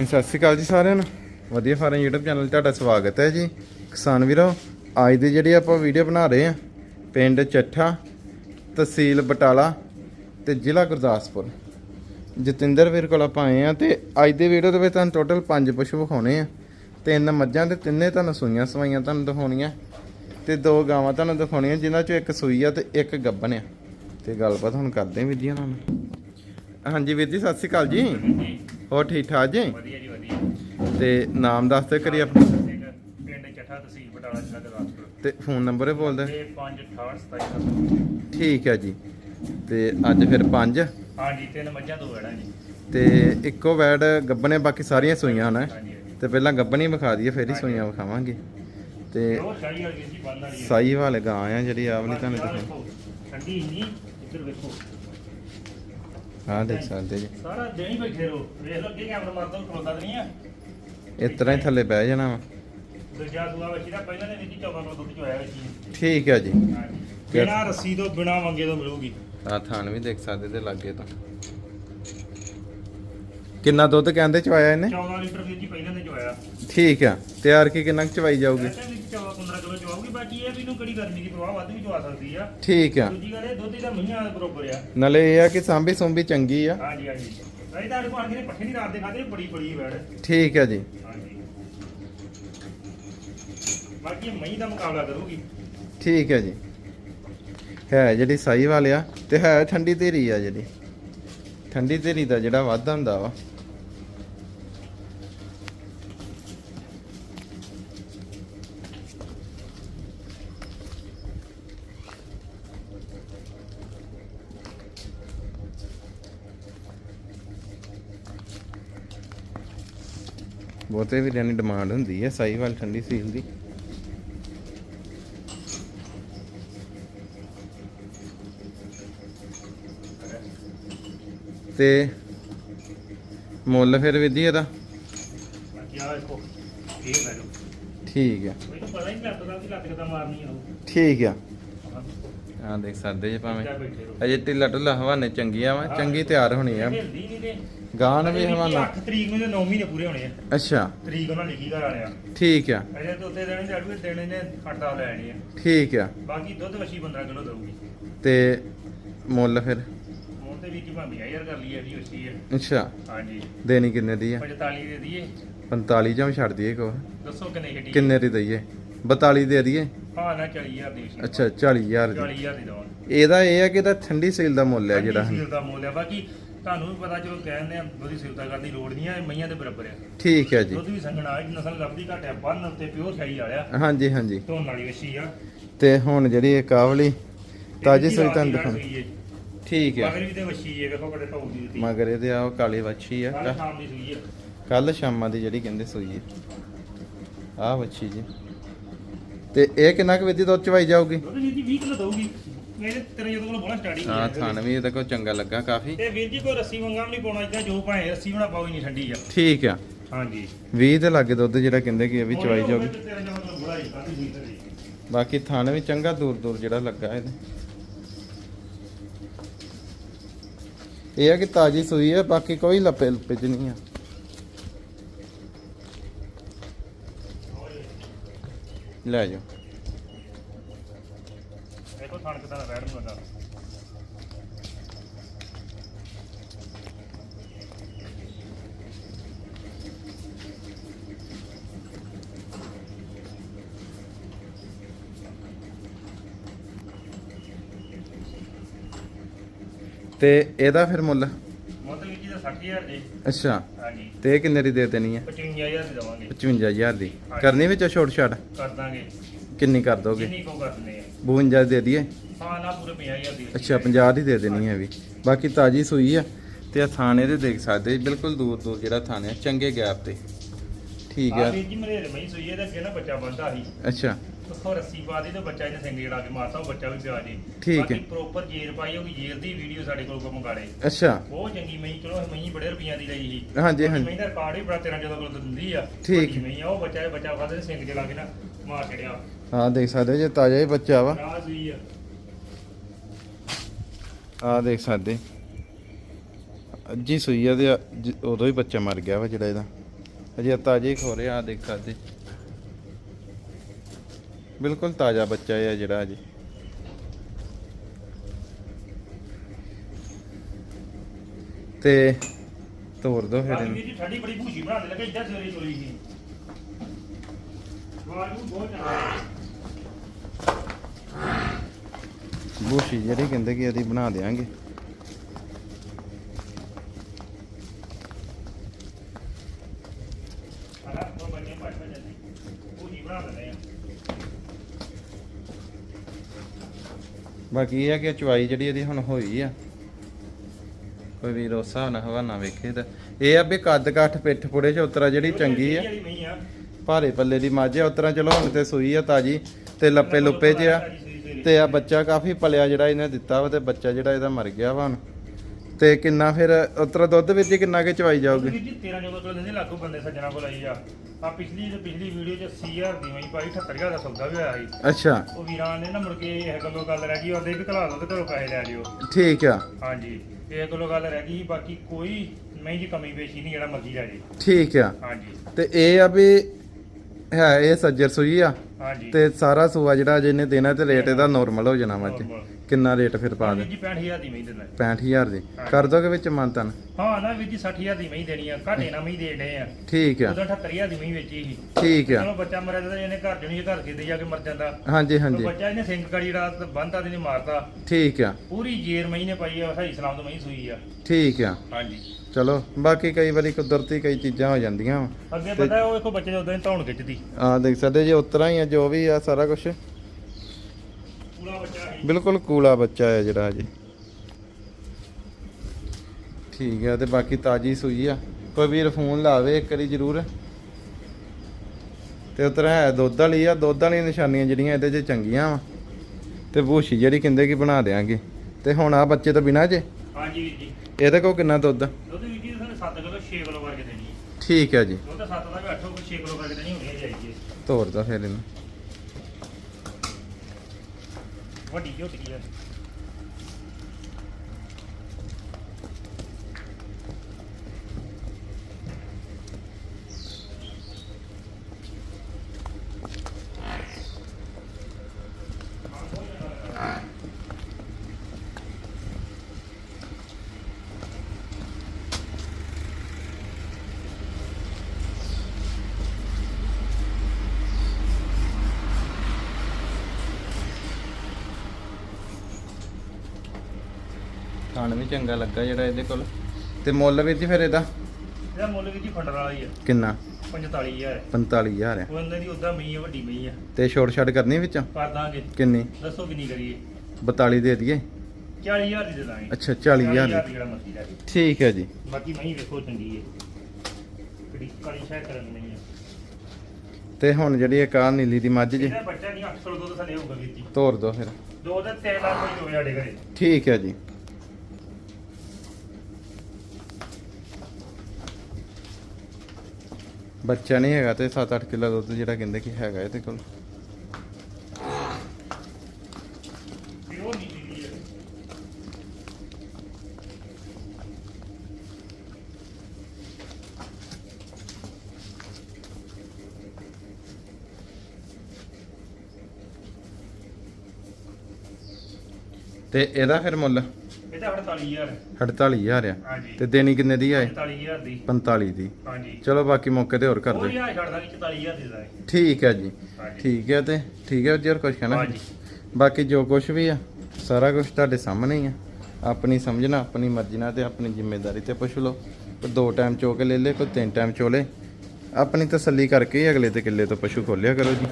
ਸਤਿ ਸ਼੍ਰੀ ਅਕਾਲ ਜੀ ਸਾਰਿਆਂ ਨੂੰ। ਵਧੀਆ ਫਾਰਮ YouTube ਚੈਨਲ 'ਤੇ ਤੁਹਾਡਾ ਸਵਾਗਤ ਹੈ ਜੀ। ਕਿਸਾਨ ਵੀਰੋ, ਅੱਜ ਦੀ ਜਿਹੜੀ ਆਪਾਂ ਵੀਡੀਓ ਬਣਾ ਰਹੇ ਆ ਪਿੰਡ ਚੱਠਾ, ਤਹਿਸੀਲ ਬਟਾਲਾ ਤੇ ਜ਼ਿਲ੍ਹਾ ਗੁਰਦਾਸਪੁਰ। ਜਤਿੰਦਰ ਵੀਰ ਕੋਲ ਆਪਾਂ ਆਏ ਆ ਤੇ ਅੱਜ ਦੇ ਵੀਡੀਓ ਦੇ ਵਿੱਚ ਤੁਹਾਨੂੰ ਟੋਟਲ 5 ਪਸ਼ੂ ਵਿਖਾਉਣੇ ਆ। ਤਿੰਨ ਮੱਝਾਂ ਤੇ ਤਿੰਨੇ ਤੁਹਾਨੂੰ ਸੂਈਆਂ, ਸਵਾਈਆਂ ਤੁਹਾਨੂੰ ਦਿਖਾਉਣੀਆਂ। ਤੇ ਦੋ ਗਾਵਾਂ ਤੁਹਾਨੂੰ ਦਿਖਾਉਣੀਆਂ, ਜਿਨ੍ਹਾਂ ਚੋਂ ਇੱਕ ਸੂਈ ਆ ਤੇ ਇੱਕ ਗੱਭਣ ਆ। ਤੇ ਗੱਲਬਾਤ ਹੁਣ ਕਰਦੇ ਆ ਵੀਰ ਜੀ ਉਹਨਾਂ ਨਾਲ। ਹਾਂਜੀ ਵੀਰ ਜੀ, ਸਤਿ ਸ਼੍ਰੀ ਅਕਾਲ ਜੀ। ਹੋਰ ਠੀਕ ਠਾਕ ਜੀ? ਵਧੀਆ ਜੀ ਵਧੀਆ। ਤੇ ਨਾਮ ਦੱਸ ਦਿਓ ਕਰੀ ਆਪਣਾ। ਪਿੰਡ ਚੱਠਾ ਤਹਿਸੀਲ ਬਟਾਲਾ ਜ਼ਿਲ੍ਹਾ ਗੁਰਦਾਸਪੁਰ। ਤੇ ਫੋਨ ਨੰਬਰ ਹੀ ਬੋਲ ਦੇ ਤੇ 56827 ਠੀਕ ਹੈ ਜੀ। ਤੇ ਅੱਜ ਫਿਰ ਪੰਜ। ਹਾਂਜੀ ਤਿੰਨ ਮੱਝਾਂ ਦੋ ਵੜਾ ਜੀ। ਤੇ ਇੱਕੋ ਵੈਡ ਗੱਬਣੇ ਬਾਕੀ ਸਾਰੀਆਂ ਸੂਈਆਂ ਹਨ? ਤੇ ਪਹਿਲਾਂ ਗੱਬਣੀ ਵਿਖਾ ਦਈਏ ਫਿਰ ਹੀ ਸੂਈਆਂ ਵਿਖਾਵਾਂਗੇ। ਤੇ ਜੀ ਹੈ। ਸਾਈ ਵਾਲੇ ਗਾਂ ਆ ਜਿਹੜੀ ਆ ਵਾਲੀ ਤੁਹਾਨੂੰ ਆਹ ਦਿਖਾਉਂ ਵੇਖੋ, ਠੰਡੀ ਨਹੀਂ ਇੱਧਰ ਵੇਖੋ। ਹਾਂ ਦੇਖ ਸਕਦੇ ਜੀ। ਸਾਰਾ ਦਿਨ ਹੀ ਬੈਠੇ ਰਹੋ। ਵੇਖ ਲਓ ਅੱਗੇ ਕੈਮਰਾ ਮਾਰਦਾ ਤਾਂ ਨਹੀਂ ਆ। ਇਸ ਤਰ੍ਹਾਂ ਹੀ ਥੱਲੇ ਬਹਿ ਜਾਣਾ ਵਾ। ਦੂਜਾ ਦੂਆ ਬੱਚੀ ਦਾ ਪਹਿਲਾਂ ਨੇ ਦਿੱਤੀ 14 ਕਿਲੋ ਦੁੱਧ ਚੋਇਆ ਬੱਚੀ ਠੀਕ ਹੈ ਜੀ। ਬਿਨਾ ਰੱਸੀ ਤੋਂ ਬਿਨਾ ਮੰਗੇ ਤੋਂ ਮਿਲੂਗੀ। ਆ ਥਾਨ ਵੀ ਦੇਖ ਸਕਦੇ ਤੇ ਲੱਗੇ ਤਾਂ। ਕਿੰਨਾ ਦੁੱਧ ਕਹਿੰਦੇ ਚਵਾਇਆ ਇਹਨੇ? 14 ਲੀਟਰ ਵੀਰ ਜੀ ਪਹਿਲਾਂ ਨੇ ਚੋਇਆ ਠੀਕ ਆ ਤਿਆਰ ਕੀ ਕਿੰਨਾ ਕੁ ਚਵਾਈ ਜਾਊਗੀ? ਵੈਸੇ ਵੀ 14 15 ਕਿਲੋ ਚਵਾਉਗੀ ਬਾਕੀ ਇਹ ਵੀ ਨੂੰ ਕਿਹੜੀ ਗਰਮੀ ਦੀ ਪ੍ਰਵਾਹ ਵੱਧ ਵੀ ਚਵਾ ਸਕਦੀ ਆ। ਠੀਕ ਆ। ਦੂਜੀ ਗੱਲ ਇਹ ਦੁੱਧ ਦਾ ਮਹੀਨਾ ਦੇ ਬਰੋਬਰ ਆ। ਨਾਲੇ ਇਹ ਆ ਕਿ ਸਾਂਭੀ ਸੁੰਭੀ ਚੰਗੀ ਆ। ਹਾਂਜੀ ਹਾਂਜੀ। ਅਸੀਂ ਤਾਂ ਕੋਲ ਆਖਦੇ ਪੱਠੇ ਨਹੀਂ ਰਾਤ ਦੇ ਖਾਦੇ ਬੜੀ ਬੜੀ ਵੈੜ ਠੀਕ ਆ ਜੀ। ਹਾਂਜੀ। ਬਾਕੀ ਇਹ ਮਹੀਂ ਦਾ ਮੁਕਾਬਲਾ ਕਰੂਗੀ। ਠੀਕ ਹੈ ਜੀ। ਹੈ ਜਿਹੜੀ ਸਾਈ ਵਾਲਿਆ ਤੇ ਹੈ ਠੰਡੀ ਧੀਰੀ ਆ ਜਿਹੜੀ। ਠੰਡੀ ਧੀਰੀ ਦਾ ਜਿਹੜਾ ਵਾਧਾ ਹੁੰਦਾ ਵਾ। ਬਹੁਤੇ ਵੀ ਜਾਨੀ ਡਿਮਾਂਡ ਹੁੰਦੀ ਹੈ ਸਾਈ ਵਾਲ ਠੰਡੀ ਸੀਲ ਦੀ। ਤੇ ਮੁੱਲ ਫਿਰ ਵਿਧੀ ਇਹਦਾ? ਠੀਕ ਹੀ ਠੀਕ ਹਾਂ। ਆ ਦੇਖ ਸਕਦੇ ਜੇ ਭਾਵੇਂ। ਅਜੇ ਢਿੱਲਾ ਢੁੱਲਾ ਹਵਾਨੇ ਚੰਗੀਆਂ ਵਾ ਚੰਗੀ ਤਿਆਰ ਹੋਣੀ ਆ। ਹਿਲਦੀ ਨਹੀਂ ਤੇ ਗਾਂ ਵੀ ਹਵਾਨਾ। 8 ਤਰੀਕ ਨੂੰ ਤੇ 9 ਮਹੀਨੇ ਪੂਰੇ ਹੋਣੇ ਆ। ਅੱਛਾ। ਤਰੀਕ ਉਹਨਾਂ ਲਿਖੀ ਘਰ ਵਾਲਿਆ ਠੀਕ ਆ। ਅਜੇ ਤੋਂ ਉੱਤੇ ਦੇਣੇ ਤੇ ਅੜਵੇ ਦੇਣੇ ਨੇ ਖੜਦਾ ਲੈਣੀ ਆ। ਠੀਕ ਆ। ਬਾਕੀ ਦੁੱਧ ਵਛੀ 15 ਕਿਲੋ ਦਊਗੀ। ਤੇ ਮੁੱਲ ਫਿਰ? ਹੁਣ ਤੇ ਵੀ ਕੀ ਭਾਵੇਂ ਯਾਰ ਕਰ ਲਈ ਆ ਜੀ ਉਸੀ ਹੈ ਅੱਛਾ। ਹਾਂਜੀ। ਦੇਣੀ ਕਿੰਨੇ ਦੀ ਆ? 45 ਦੇ ਦਈਏ। 45 ਜਾਂ ਛੱਡ ਦਈਏ ਕੋ ਦੱਸੋ ਕਿੰਨੇ ਛੱਡੀ ਕਿੰਨੇ ਦੀ ਦਈਏ? 42 ਦੇ ਦਈਏ। ਹਾਂ ਨਾ 40000 ਦੀ ਸੀ। ਅੱਛਾ 40000 ਦੀ। 40000 ਦੀ ਦਵਾਂ ਇਹਦਾ ਇਹ ਆ ਕਿ ਇਹਦਾ ਠੰਡੀ ਸੀਲ ਦਾ ਮੁੱਲ ਹੈ ਜਿਹੜਾ। ਸੀਲ ਦਾ ਮੁੱਲ ਹੈ ਬਾਕੀ ਤੁਹਾਨੂੰ ਵੀ ਪਤਾ ਚਲੋ ਕਹਿੰਦੇ ਆ ਉਹਦੀ ਸਿਲਤਾ ਕਰਨ ਦੀ ਲੋੜ ਨਹੀਂ ਆ ਇਹ ਮਈਆਂ ਦੇ ਬਰਾਬਰ ਆ। ਠੀਕ ਹੈ ਜੀ। ਦੁੱਧ ਵੀ ਸੰਗਣਾ ਆ ਨਸਲ ਲੱਭਦੀ ਘੱਟ ਆ ਬੰਨ ਉੱਤੇ ਪਿਓਰ ਸ਼ਾਹੀ ਵਾਲਿਆ ਹਾਂਜੀ ਹਾਂਜੀ। ਧੋਣ ਵਾਲੀ ਵਛੀ ਆ। ਤੇ ਹੁਣ ਜਿਹੜੀ ਇਹ ਕਾਵਲੀ ਤਾਜੀ ਸੂਈ ਤੁਹਾਨੂੰ ਦਿਖਾਉਂ ਹੈ। ਠੀਕ ਹੈ ਮਗਰ ਵੀ ਤੇ ਵਛੀ ਹੈ ਵੇਖੋ ਬੜੇ ਧੌਣ ਦੀ ਦਿੱਤੀ। ਮਗਰ ਇਹਦੇ ਆ ਕਾਲੀ ਵੱਛੀ ਆ। ਕੱਲ ਸ਼ਾਮ ਦੀ ਸੂਈ ਹੈ ਕੱਲ ਸ਼ਾਮਾਂ ਦੀ ਜਿਹੜੀ ਕਹਿੰਦੇ ਸੂਈ ਹੈ ਆ ਵੱਛੀ ਜੀ। ਤੇ ਇਹ ਕਿੰਨਾ ਕੁ ਵਿਧੀ ਦੁੱਧ ਚਵਾਈ ਜਾਊਗੀ? ਦੁੱਧ ਜੀ ਦੀ 20 ਕਿਲੋ ਦਊਗੀ। ਮੇਰੇ ਤੇਰੇ ਜਦੋਂ ਕੋਲ ਬੋਲਾ ਸਟਾਰਟਿੰਗ ਹਾਂ ਥਣ ਵੀ ਇਹਦੇ ਕੋਲ ਚੰਗਾ ਲੱਗਾ ਕਾਫੀ। ਤੇ ਵੀਰ ਜੀ ਕੋਈ ਰੱਸੀ ਮੰਗਾ ਵੀ ਨਹੀਂ ਪਾਉਣਾ ਇਦਾਂ ਜੋ ਭਾਵੇਂ ਰੱਸੀ ਬਣਾ ਪਾਓ ਨਹੀਂ ਠੰਡੀ ਆ। ਠੀਕ ਆ। ਹਾਂਜੀ। 20 ਦੇ ਲਾਗੇ ਦੁੱਧ ਜਿਹੜਾ ਕਹਿੰਦੇ ਕਿ ਇਹ ਵੀ ਚਵਾਈ ਜਾਊਗੀ। ਬਾਕੀ ਥਣ ਵੀ ਚੰਗਾ ਦੂਰ ਦੂਰ ਜਿਹੜਾ ਲੱਗਾ ਇਹਦੇ। ਇਹ ਆ ਕਿ ਤਾਜੀ ਸੂਈ ਹੈ ਬਾਕੀ ਕੋਈ ਲੱਪੇ ਲੱਪੇ ਚ ਨਹੀਂ ਆ। ਲੈ ਜਾਓ ਦੇਖੋ ਥਣ ਕਿਦਾਂ ਦਾ ਬੈਠ ਨੂੰ ਲੱਗਾ ਤੇ ਇਹਦਾ ਫਿਰ ਮੁੱਲ ਮੁੱਲ ਵੀਰ ਜੀ ਦਾ। 60000 ਜੀ ਅੱਛਾ। ਹਾਂਜੀ। ਤੇ ਇਹ ਕਿੰਨੇ ਦੀ ਦੇ ਦੇਣੀ ਹੈ 55000 ਦੀ ਦਵਾਂਗੇ। 55000 ਦੀ। ਕਰਨੀ ਵਿੱਚ ਛੋਟ ਛਾੜ ਕਰ ਦਾਂਗੇ। ਕਿੰਨੀ ਕਰ ਦੋਗੇ? ਜਿੰਨੀ ਕੋ ਕਰ ਦਿੰਦੇ ਆ। 52 ਦੇ ਦਈਏ? ਹਾਂ ਨਾ ਪੂਰੇ 50000 ਦੀ। ਅੱਛਾ 50 ਦੀ ਦੇ ਦੇਣੀ ਹੈ ਵੀ। ਬਾਕੀ ਤਾਜੀ ਸੂਈ ਆ ਤੇ ਆ ਥਾਣੇ ਦੇ ਦੇਖ ਸਕਦੇ ਜੀ, ਬਿਲਕੁਲ ਦੂਰ ਦੂਰ ਜਿਹੜਾ ਥਾਣੇ ਆ ਚੰਗੇ ਗੈਪ ਤੇ। ਠੀਕ ਆ। ਵੀਰ ਜੀ ਮੇਰੇ ਮਈ ਸੂਈ ਇਹਦਾ ਅੱਗੇ ਨਾ ਬੱਚਾ ਬੰਦਾ ਸੀ। ਅੱਛਾ। ਉੱਥੋਂ ਰੱਸੀ ਪਾ ਦੀ ਤੇ ਬੱਚਾ ਇਹਨੇ ਸਿੰਗੇ ਲਾ ਕੇ ਮਾਰਤਾ ਉਹ ਬੱਚਾ ਵੀ ਪਿਆ ਜੀ। ਠੀਕ ਹੈ। ਪ੍ਰੋਪਰ ਜੇਰ ਪਾਈ ਹੋਗੀ ਜੇਰ ਦੀ ਵੀਡੀਓ ਸਾਡੇ ਕੋਲ ਕੋ ਮੰਗਾ ਅੱਛਾ। ਬਹੁਤ ਚੰਗੀ ਮਈ ਚਲੋ ਮਈ ਬੜੇ ਰੁਪਈਆਂ ਦੀ ਲਈ ਸੀ ਹਾਂਜੀ, ਹਾਂਜੀ। ਮਈ ਦਾ ਰਿਕਾਰਡ ਵੀ ਬੜਾ ਤੇਰਾ ਜਦੋਂ ਕੋਲ ਦਿੰਦੀ ਆ। ਠੀਕ। ਮਈ ਆ ਉਹ ਬੱਚਾ ਇਹ ਬੱਚਾ ਸਿੰਗ ਚ ਲਾ ਕੇ ਨਾ ਮਾਰ ਛੜਿਆ ਹਾਂ ਦੇਖ ਸਕਦੇ ਜੇ ਤਾਜ਼ਾ ਹੀ ਬੱਚਾ ਵਾ। ਆ ਸੂਈ ਆ। ਆ ਦੇਖ ਸਕਦੇ। ਅੱਜ ਹੀ ਸੂਈ ਆ ਤੇ ਅੱਜ- ਉਦੋਂ ਹੀ ਬੱਚਾ ਮਰ ਗਿਆ ਵਾ ਜਿਹੜਾ ਇਹਦਾ। ਅਜੇ ਤਾਜ਼ੇ ਖੋ ਰਹੇ ਆ ਦੇਖ ਸਕਦੇ। ਬਿਲਕੁਲ ਤਾਜ਼ਾ ਬੱਚਾ ਹੈ ਜਿਹੜਾ ਅਜੇ ਤੇ ਤੋੜ ਦੋ ਫਿਰ ਇਹਨੂੰ। ਵੀਰ ਜੀ ਠੰਡੀ ਬੜੀ ਭੂਜੀ ਬਣਾਉਣ ਲੱਗੇ ਇੱਦਾਂ ਸਵੇਰੇ ਚੋਰੀ ਸੀ। ਵਾਜੂ ਬਹੁਤ ਬੂਸ਼ੀ ਜਿਹੜੀ ਕਹਿੰਦੇ ਕਿ ਇਹਦੀ ਬਣਾ ਦੇਾਂਗੇ ਦੋ ਭੂਜੀ ਬਣਾ ਦਿੰਦੇ ਆ। ਬਾਕੀ ਇਹ ਆ ਕਿ ਚਵਾਈ ਜਿਹੜੀ ਇਹਦੀ ਹੁਣ ਹੋਈ ਆ। ਕੋਈ ਵੀ ਰੋਸਾ ਨਾ ਹਵਾਨਾ ਵੇਖੇ ਤਾਂ। ਇਹ ਆ ਵੀ ਕੱਦ ਕੱਠ ਪਿੱਠ ਪੁੜੇ ਚ ਉਤਰਾ ਜਿਹੜੀ ਚੰਗੀ ਆ। ਜਿਹੜੀ ਆ ਭਾਰੇ ਪੱਲੇ ਦੀ ਮੱਝ ਆ, ਉਤਰਾ ਚਲੋ ਹੁਣ ਤੇ ਸੂਈ ਆ ਤਾਜੀ ਤੇ ਲੱਪੇ ਲੁੱਪੇ ਚ ਆ। ਤੇ ਆ ਬੱਚਾ ਕਾਫੀ ਪਲਿਆ ਜਿਹੜਾ ਇਹਨੇ ਦਿੱਤਾ ਵਾ ਤੇ ਬੱਚਾ ਜਿਹੜਾ ਇਹਦਾ ਮਰ ਗਿਆ ਵਾ ਹੁਣ। ਤੇ ਕਿੰਨਾ ਫਿਰ ਉਤਰਾ ਦੁੱਧ ਵਿੱਚ ਕਿੰਨਾ ਕੇ ਚਵਾਈ ਜਾਊਗੀ? ਵੀਰ ਜੀ 13 14 ਕਿਲੋ ਦਿੰਦੇ ਲਾਗੂ ਬੰਦੇ ਸੱਜਣਾ ਕੋਲ ਆਈ ਆ। ਆ ਪਿਛਲੀ ਤੇ ਪਿਛਲੀ ਵੀਡੀਓ ਚ 80000 ਦੀ ਮਹੀਂ ਪਾਈ 78000 ਦਾ ਸੌਦਾ ਵੀ ਹੋਇਆ ਸੀ। ਅੱਛਾ। ਉਹ ਵੀਰਾਂ ਨੇ ਨਾ ਮੁੜ ਕੇ ਇਹ ਗੱਲੋਂ ਗੱਲ ਰਹਿ ਗਈ ਉਹਦੇ ਵੀ ਘਲਾ ਦੋ ਤੇ ਘਰੋਂ ਪੈਸੇ ਲੈ ਲਿਓ। ਠੀਕ ਆ। ਹਾਂਜੀ ਇਹ ਗੱਲੋਂ ਗੱਲ ਰਹਿ ਗਈ ਬਾਕੀ ਕੋਈ ਮਹੀਂ ਦੀ ਕਮੀ ਪੇਸ਼ੀ ਨਹੀਂ ਜਿਹੜਾ ਮਰਜ਼ੀ ਲੈ ਜੇ। ਠੀਕ ਆ। ਹਾਂਜੀ। ਤੇ ਇਹ ਆ ਵੀ ਹੈ ਇਹ ਸੱਜਰ ਸੂਈ ਆ। ਹਾਂਜੀ। ਤੇ ਸਾਰਾ ਸੂਆ ਜਿਹੜਾ ਜਿਹਨੇ ਦੇਣਾ ਤੇ ਰੇਟ ਇਹਦਾ ਨਾਰਮਲ ਹੋ ਜਾਣਾ ਵਾ ਅੱਜ। Normal। ਕਿੰਨਾ ਰੇਟ ਫਿਰ ਪਾ ਦੇ? ਜੀ 65000 ਦੀ ਮਹੀਂ ਦਿੰਦਾ 65000 ਦੀ। ਕਰ ਦੋਗੇ ਵਿੱਚ ਮੰਤਨ ਹਾਂ ਨਾ ਵੀਰ ਜੀ 60000 ਦੀ ਮਹੀਂ ਦੇਣੀ ਆ। ਘਾਟੇ ਨਾਲ ਮਹੀਂ ਦੇ ਡਏ ਆ। ਠੀਕ ਆ। ਉਦੋਂ 78000 ਦੀ ਮਹੀਂ ਵੇਚੀ ਸੀ। ਠੀਕ ਆ। ਚਲੋ ਬੱਚਾ ਮਰਿਆ ਤਾਂ ਇਹਨੇ ਘਰ ਜਣੀ ਘਰ ਕਿਤੇ ਜਾ ਕੇ ਮਰ ਜਾਂਦਾ। ਹਾਂਜੀ ਹਾਂਜੀ। ਬੱਚਾ ਇਹਨੇ ਸਿੰਘ ਕੜੀ ਜਿਹੜਾ ਬੰਦਾ ਤੇ ਨੇ ਮਾਰਤਾ। ਠੀਕ ਆ। ਪੂਰੀ ਜੇਰ ਮਹੀਂ ਨੇ ਪਾਈ ਆ ਸਹੀ ਸਲਾਮ ਤੋਂ ਮਹੀਂ ਸੂਈ ਆ। ਠੀਕ ਆ। ਹਾਂਜੀ। ਚਲੋ ਬਾਕੀ ਕਈ ਵਾਰੀ ਕੁਦਰਤੀ ਕਈ ਚੀਜ਼ਾਂ ਹੋ ਜਾਂਦੀਆਂ। ਅੱਗੇ ਪਤਾ ਉਹ ਇੱਕੋ ਬੱਚੇ ਦੇ ਉਦੋਂ ਹੀ ਧੌਣ ਖਿੱਚਦੀ ਆ ਦੇਖ ਸਕਦੇ ਜੇ ਉਤਰਾ ਹੀ ਆ ਜੋ ਵੀ ਆ ਸਾਰਾ ਕੁਝ ਪੂਰਾ ਬੱਚਾ ਬਿਲਕੁਲ ਕੂਲਾ ਬੱਚਾ ਹੈ ਜਿਹੜਾ ਅਜੇ ਠੀਕ ਆ ਤੇ ਬਾਕੀ ਤਾਜੀ ਸੂਈ ਆ। ਕੋਈ ਵੀਰ ਫੋਨ ਲਾਵੇ ਇੱਕ ਵਾਰੀ ਜ਼ਰੂਰ। ਤੇ ਉਤਰਾ ਹੈ ਦੁੱਧ ਵਾਲੀ ਆ ਦੁੱਧ ਵਾਲੀਆਂ ਨਿਸ਼ਾਨੀਆਂ ਜਿਹੜੀਆਂ ਇਹਦੇ 'ਚ ਚੰਗੀਆਂ ਵਾ। ਤੇ ਬੂਸ਼ੀ ਜਿਹੜੀ ਕਹਿੰਦੇ ਕਿ ਬਣਾ ਦੇਾਂਗੇ ਤੇ ਹੁਣ ਆ ਬੱਚੇ ਤੋਂ ਬਿਨਾ ਜੇ? ਹਾਂਜੀ ਵੀਰ ਜੀ। ਇਹਦੇ ਕੋਲ ਕਿੰਨਾ ਦੁੱਧ? ਦੁੱਧ ਵੀਰ ਜੀ ਸਾਨੂੰ 7 ਕਿਲੋ 6 ਕਿਲੋ ਕਰਕੇ ਦੇਣੀ ਹੈ ਠੀਕ ਹੈ ਜੀ। ਦੁੱਧ 7 ਦਾ ਵੀ 8 ਕਿਲੋ 6 ਕਿਲੋ ਕਰਕੇ ਦੇਣੀ ਹੋਣੀ ਚਾਹੀਦੀ ਹੈ ਤੋੜ ਦਾ ਫਿਰ ਇਹਨੂੰ। ਵੱਡੀ ਝੋਟੀ ਹੈ ਖਾਣ ਵੀ ਚੰਗਾ ਲੱਗਾ ਜਿਹੜਾ ਇਹਦੇ ਕੋਲ। ਤੇ ਮੁੱਲ ਵੀਰ ਜੀ ਫਿਰ ਇਹਦਾ? ਇਹਦਾ ਮੁੱਲ ਵੀਰ ਜੀ ਫੰਡਰ ਵਾਲਾ ਹੀ ਹੈ ਕਿੰਨਾ? 45000 ਹੈ 45000 ਹੈ ਉਹ ਇਹਨਾਂ ਦੀ ਉਦਾਂ ਮਈ ਹੈ ਵੱਡੀ ਮਈ ਹੈ ਤੇ ਛੋਟ ਛੱਡ ਕਰਨੀ ਵਿੱਚੋਂ? ਕਰ ਦਾਂਗੇ। ਕਿੰਨੀ? ਦੱਸੋ ਕਿੰਨੀ ਕਰੀਏ। 42 ਦੇ ਦਈਏ? 40000 ਦੀ ਦੇ ਦਾਂਗੇ। ਅੱਛਾ 40000 ਦੀ। ਦੀ ਜਿਹੜਾ ਮਰਜ਼ੀ ਲੈ ਲਓ। ਠੀਕ ਹੈ ਜੀ। ਬਾਕੀ ਮਈ ਵੇਖੋ ਚੰਗੀ ਹੈ। ਕਿਹੜੀ ਕਾਲੀ ਸ਼ਾਇਦ ਕਰਨ ਨਹੀਂ ਹੈ ਤੇ ਹੁਣ ਜਿਹੜੀ ਇੱਕ ਆ ਨੀਲੀ ਦੀ ਮੱਝ ਜੀ। ਬੱਚਾ ਨਹੀਂ 800 ਦੁੱਧ ਥੱਲੇ ਹੋਊਗਾ ਵੀਰ ਜੀ। ਤੋਰ ਦੋ ਫਿਰ। ਦੋ ਤੇ 3 ਲੱਖ ਕੋਈ ਹੋਵੇ ਸਾਡੇ ਘਰੇ। ਠੀਕ ਹੈ ਜੀ। ਬੱਚਾ ਨਹੀਂ ਹੈਗਾ ਤੇ 7-8 ਕਿਲੋ ਦੁੱਧ ਜਿਹੜਾ ਕਹਿੰਦੇ ਕਿ ਹੈਗਾ ਇਹਦੇ ਕੋਲ। ਫਿਰ ਤੇ ਇਹਦਾ ਫਿਰ ਮੁੱਲ? ਇਹਦਾ 48000 ਹੈ। 48000 ਆ। ਹਾਂਜੀ। ਤੇ ਦੇਣੀ ਕਿੰਨੇ ਦੀ ਆ ਇਹ? 45000 ਦੀ। 45 ਦੀ। ਹਾਂਜੀ। ਚਲੋ ਬਾਕੀ ਮੌਕੇ ਤੇ ਹੋਰ ਕਰ ਉਹ ਦੇ। ਰਿਆ ਛੱਡ ਦਾਂਗੇ 44000 ਦੀ ਦਾ ਠੀਕ ਹੈ ਜੀ। ਹਾਂਜੀ। ਠੀਕ ਹੈ ਤੇ ਠੀਕ ਹੈ ਜੀ ਹੋਰ ਕੁਝ ਕਹਿਣਾ? ਹਾਂਜੀ। ਬਾਕੀ ਜੋ ਕੁਝ ਵੀ ਆ ਸਾਰਾ ਕੁਝ ਤੁਹਾਡੇ ਸਾਹਮਣੇ ਹੀ ਆ। ਆਪਣੀ ਸਮਝਣਾ ਆਪਣੀ ਮਰਜ਼ੀ ਨਾਲ ਤੇ ਆਪਣੀ ਜ਼ਿੰਮੇਵਾਰੀ ਤੇ ਪੁੱਛ ਲਓ। ਕੋਈ ਦੋ ਟਾਈਮ ਚੋ ਕੇ ਲੈ ਲੇ ਕੋਈ ਤਿੰਨ ਟਾਈਮ ਚੋ ਲੇ ਆਪਣੀ ਤਸੱਲੀ ਕਰਕੇ ਹੀ ਅਗਲੇ ਤੇ ਕਿੱਲੇ ਤੋਂ ਪਸ਼ੂ ਖੋਲਿਆ ਕਰੋ ਜੀ।